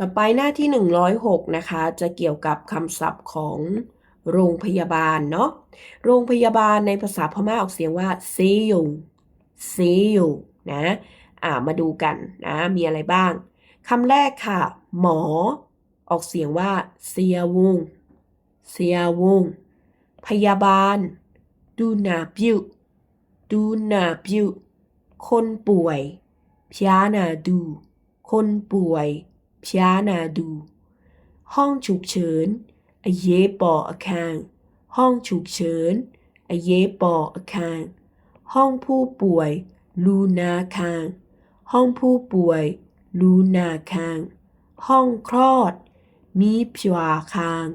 ต่อไปหน้าที่ 106 นะคะ จะเกี่ยวกับคำศัพท์ของโรงพยาบาลเนาะ โรงพยาบาลในภาษาพม่าออกเสียงว่าเซยงเซยงนะ อ่า มาดูกันนะ มีอะไรบ้าง คำแรกค่ะ หมอ ออกเสียงว่าเซียวงเซียวงพยาบาล ดูนาบิวดูนาบิวคนป่วยพยานาดู คนป่วย พยานาดูห้องฉุกเฉินอเยปออาคารห้องฉุกเฉินอเยปออาคารห้องผู้ป่วย ลูนาคาง ห้องผู้ป่วย ลูนาคาง ห้องคลอด มีผัวคาง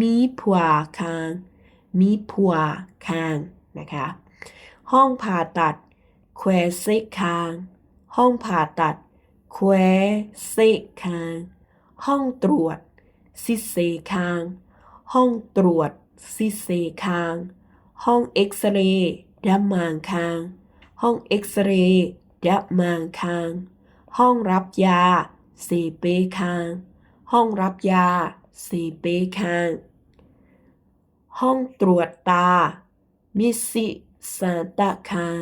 มีผัวคาง มีผัวคางนะคะ ห้องผ่าตัดแควเซคาง ห้องผ่าตัด ควเซคางห้องตรวจซิเซคางห้องตรวจซิเซคางห้องเอ็กซเรย์ดับมางคางห้องเอ็กซเรย์ดับมางคางห้องรับยาเซเปคางห้องรับยาเซเปคางห้องตรวจตามิสิซานตาคาง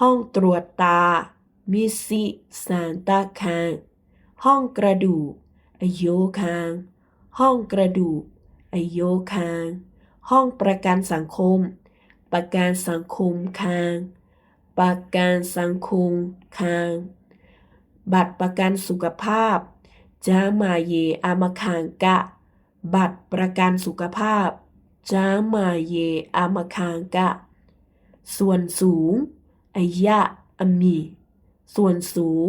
ห้องตรวจตา มิสิซานตาคาง ห้องกระดูกอโยคาง ห้องกระดูกอโยคาง ห้องประกันสังคม ประกันสังคมคาง ประกันสังคมคาง บัตรประกันสุขภาพจามาเยอามาคางกะ บัตรประกันสุขภาพจามาเยอามาคางกะ ส่วนสูงอายะอมี ส่วนสูง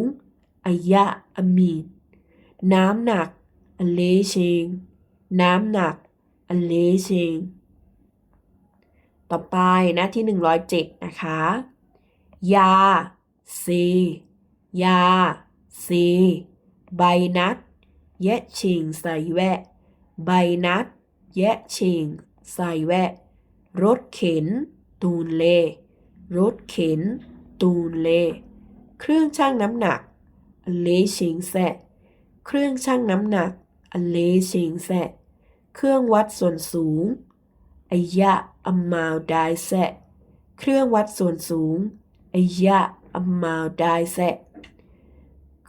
อายะอมีน้ำหนักอเลเชง น้ำหนักอเลเชง ต่อไปหน้าที่ 107 นะคะ ยาเซยาเซใบนัด แยะเชงใส่แวะ ใบนัด แยะเชงใส่แวะ รถเข็น ตูนเล รถเข็น ตูนเล เครื่องชั่งน้ำหนักอเลเชงแซะเครื่องชั่งน้ำหนักอเลเชงแซะเครื่องวัดส่วนสูงอายะอัมมาวไดแซะเครื่องวัดส่วนสูงอายะอัมมาวไดแซะ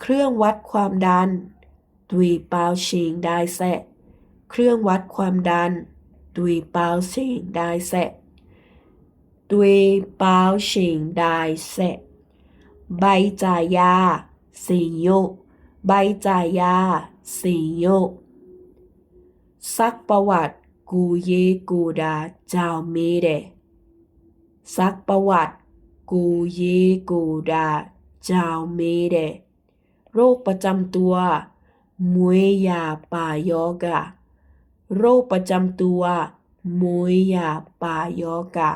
เครื่องวัดความดันตุยเปาเชงไดแซะเครื่องวัดความดันตุยเปาเชงไใบจ่ายยาสิโยใบจ่ายยาสิโยซักประวัติกูเยกูดาเจ้าเมเดซักประวัติกูเยกูดาเจ้าเมเดโรคประจำตัวมวยยาปายอกะ โรคประจำตัวมวยยาปายอกะ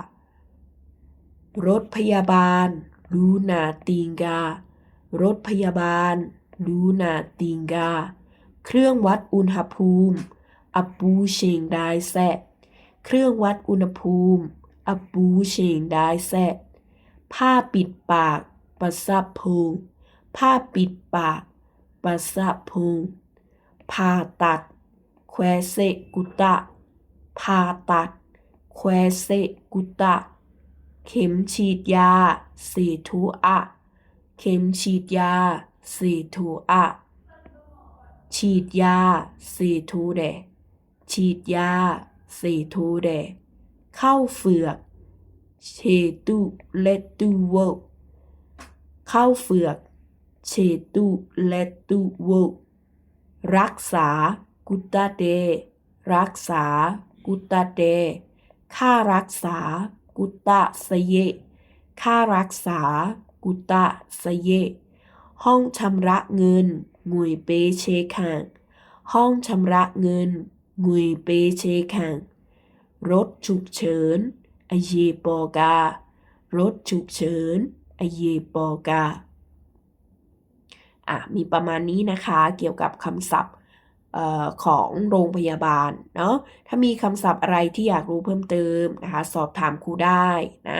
รถพยาบาล ลูนาติงการถพยาบาลลูนาติงกา เครื่องวัดอุณหภูมิอปูเชงไดแซเครื่องวัดอุณหภูมิอปูเชงไดแซผ้าปิดปากประสับพุงผ้าปิดปากประสับพุงผ่าตัด แควเซกุตะผ่าตัด แควเซกุตะ เข็มฉีดยาสีทูอะเข็มฉีดยาสีทูอะฉีดยาสีทูเดฉีดยาสีทูเดเข้าเฟือกเชตุเลตุโวเข้าเฟือกเชตุเลตุโวรักษากุตาเดรักษากุตาเดค่ารักษา กุตะสเย ค่ารักษา กุตะสเย ห้องชำระเงินงุยเปเชคังห้องชำระเงินงุยเปเชคังรถฉุกเฉินอเยปอการถฉุกเฉินอเยปอกาอะมีประมาณนี้นะคะเกี่ยวกับคำศัพท์ ของโรงพยาบาลเนาะถ้ามีคำศัพท์อะไรที่อยากรู้เพิ่มเติมนะคะ สอบถามครูได้นะ